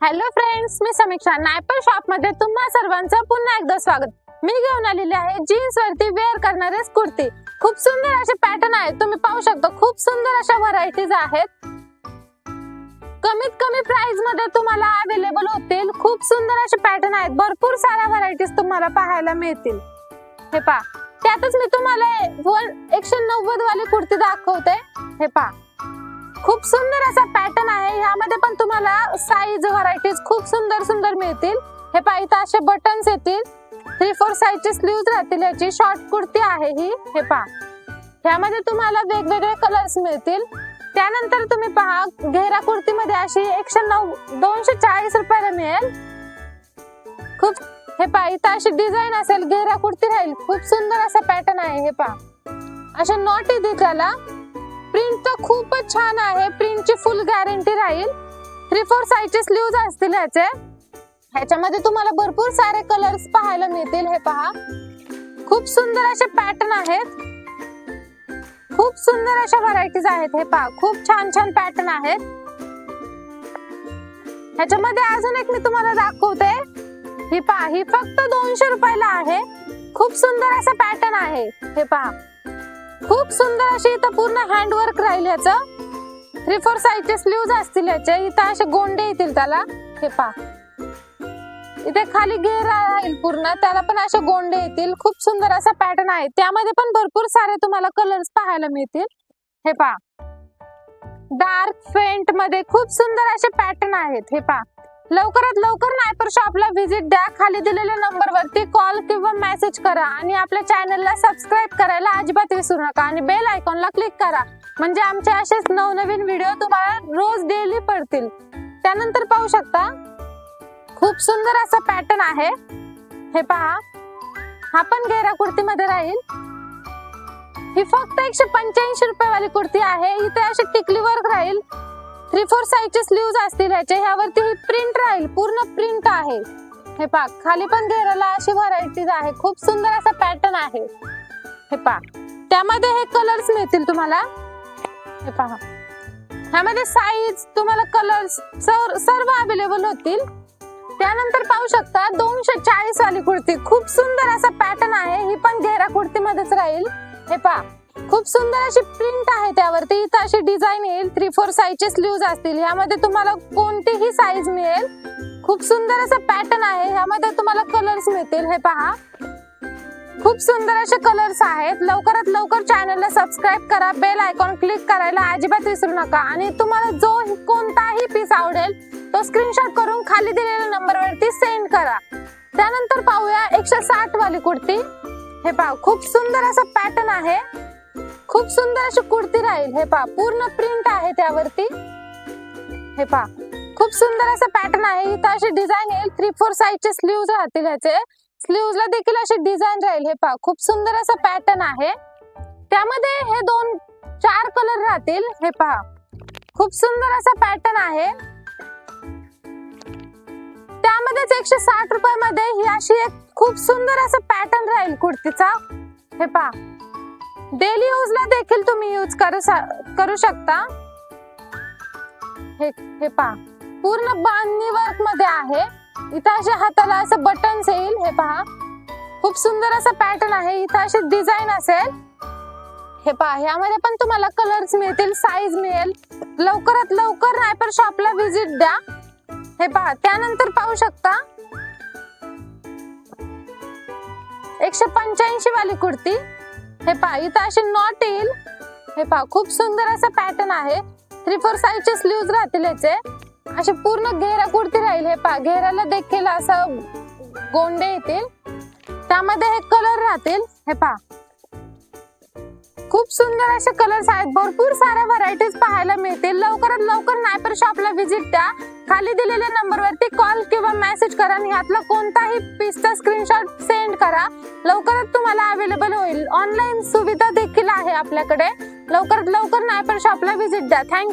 Hello friends मी समीक्षा. नायपर शॉपमध्ये तुम्हा सर्वांचं पुन्हा एकदा स्वागत. मी घेऊन आलेली आहे जीन्स वरती वेअर करणारे कुर्ती. खूप सुंदर असे पॅटर्न आहेत तुम्ही पाहू शकता खूप सुंदर अशा व्हरायटीज आहेत. कमीत कमी प्राइसमध्ये तुम्हाला अवेलेबल होतील. खूप सुंदर असे पॅटर्न आहेत. भरपूर साऱ्या व्हरायटीज तुम्हाला पाहायला मिळतील. हे पा त्यातच मी तुम्हाला एकशे नव्वद वाली कुर्ती दाखवते. हे पा खूप सुंदर असा पॅटर्न आहे. ह्यामध्ये पण तुम्हाला साईज व्हरायटीज खूप सुंदर सुंदर मिळतील. हे पहा असे बटन्स येतील. थ्री फोर साईजचे स्लीव्ह राहतील. याची शॉर्ट कुर्ती आहे ही. हे पहा. ह्यामध्ये तुम्हाला वेगवेगळे कलर्स मिळतील. त्यानंतर तुम्ही पहा घेरा कुर्तीमध्ये अशी एकशे नऊ दोनशे चाळीस रुपयाला मिळेल. खूप हे पहा इथं अशी डिझाईन असेल घेरा कुर्ती राहील. खूप सुंदर असा पॅटर्न आहे हे पहा. अशा नॉट येते त्याला प्रिंट तर खूपच छान आहे. प्रिंटची फुल गॅरंटी राहील. थ्री फोर साईजचे स्लीव्ज असतील ह्याचे. ह्याच्यामध्ये तुम्हाला भरपूर सारे कलर्स पाहायला मिळतील हे पहा. खूप सुंदर असे पॅटर्न आहेत. खूप सुंदर अशा व्हरायटीज आहेत हे पहा. खूप छान छान पॅटर्न आहेत. ह्याच्यामध्ये अजून एक मी तुम्हाला दाखवते. ही पहा ही फक्त दोनशे रुपयाला आहे. खूप सुंदर असा पॅटर्न आहे. हे पहा. खूप सुंदर अशी इथं पूर्ण हँडवर्क राहील याचं थ्री फोर साईजचे स्लीव्ज असतील याचे इथं असे गोंडे येतील त्याला. हे पा इथे खाली घेरा राहील पूर्ण. त्याला पण असे गोंडे येतील. खूप सुंदर असा पॅटर्न आहे. त्यामध्ये पण भरपूर सारे तुम्हाला कलर्स पाहायला मिळतील. हे पा डार्क फेंटमध्ये खूप सुंदर असे पॅटर्न आहेत. हे पा लवकरात लवकर नायपर शॉपला व्हिजिट द्या. खाली दिलेल्या नंबरवरती कॉल किंवा मेसेज करा. आणि आपल्या चॅनलला सबस्क्राईब करायला अजिबात विसरू नका. आणि बेल आयकॉनला क्लिक करा. म्हणजे आमचे असेच नवनवीन व्हिडिओ तुम्हाला रोज डेली पडतील. त्यानंतर पाहू शकता खूप सुंदर असा पॅटर्न आहे. हे पहा. हा पण घेरा कुर्तीमध्ये राहील. ही फक्त एकशे पंच्याऐंशी रुपये वाली कुर्ती आहे. इथे अशी टिकली वर्क राहील. थ्री फोर साईडचे स्लीव्ज असतील ह्याचे ह्यावरती ही प्रिंट राहील. पूर्ण प्रिंट आहे. हे पहा खाली पण घेराला अशी व्हरायटीज आहे. खूप सुंदर असा पॅटर्न आहे. हे पहा त्यामध्ये हे कलर्स मिळतील तुम्हाला. हे पहा. ह्यामध्ये साईज तुम्हाला कलर्स सर्व अवेलेबल होतील. त्यानंतर पाहू शकता दोनशे चाळीस वाली कुर्ती. खूप सुंदर असा पॅटर्न आहे. ही पण घेरा कुर्तीमध्येच राहील. हे पहा. खूप सुंदर अशी प्रिंट आहे त्यावरती. इथं अशी डिझाईन येईल. थ्री फोर साईजचे स्लीव्ज असतील. ह्यामध्ये तुम्हाला कोणतीही साईज मिळेल. खूप सुंदर असं पॅटर्न आहे. ह्यामध्ये तुम्हाला कलर्स मिळतील. हे पहा. खूप सुंदर असे कलर्स आहेत. लवकरात लवकर चॅनलला सबस्क्राईब करा. बेल आयकॉन क्लिक करायला अजिबात विसरू नका. आणि तुम्हाला जो कोणताही पीस आवडेल तो स्क्रीनशॉट करून खाली दिलेल्या नंबरवरती सेंड करा. त्यानंतर पाहूया एकशे साठ वाली कुर्ती. हे पाहा. खूप सुंदर असं पॅटर्न आहे. खूप सुंदर अशी कुर्ती राहील. हे पा पूर्ण प्रिंट आहे त्यावरती. हे पा खूप सुंदर असं पॅटर्न आहे. इथं अशी डिझाईन येईल. थ्री फोर साईजचे स्लीव्ज राहतील ह्याचे. स्लीव्जला देखील अशी डिझाईन राहील. हे पा खूप सुंदर असं पॅटर्न आहे. त्यामध्ये हे दोन चार कलर राहतील. हे पहा खूप सुंदर असा पॅटर्न आहे. त्यामध्येच एकशे साठ रुपये मध्ये ही अशी एक खूप सुंदर असं पॅटर्न राहील कुर्तीचा. हे पहा डेली यूज ला देखील तुम्ही यूज करू सा- करू शकता. हे हे पहा. पूर्ण बांधणी वर्कमध्ये आहे. इथं अशा हाताला असं बटन्स येईल. हे पहा. खूप सुंदर असं पॅटर्न आहे. इथं अशी डिझाईन असेल. हे पहा. ह्यामध्ये पण तुम्हाला कलर्स मिळतील साईज मिळेल. लवकरात लवकर नायपर शॉपला व्हिजिट द्या. हे पहा. त्यानंतर पाहू शकता. एकशे पंच्याऐंशी वाली कुर्ती. हे पहा इथं अशी नॉट येईल. हे पहा खूप सुंदर असं पॅटर्न आहे. थ्री फोर साईजचे स्लीव्ज राहतील याचे. असे पूर्ण घेरा कुर्ती राहील. हे पहा घेराला देखील असं गोंडे येतील. त्यामध्ये हे कलर राहतील. हे पहा खूप सुंदर असे कलर्स आहेत. भरपूर साऱ्या व्हरायटीज पाहायला मिळतील. लवकरात लवकर नायपर शॉपला व्हिजिट द्या. खाली दिलेल्या नंबरवरती कॉल किंवा मेसेज करा आणि ह्यातला कोणताही पीसचा स्क्रीनशॉट सेंड करा. लवकरात तुम्हाला अवेलेबल होईल. ऑनलाईन सुविधा देखील आहे आपल्याकडे. लवकरात लवकर नायपर शॉपला व्हिजिट द्या. थँक्यू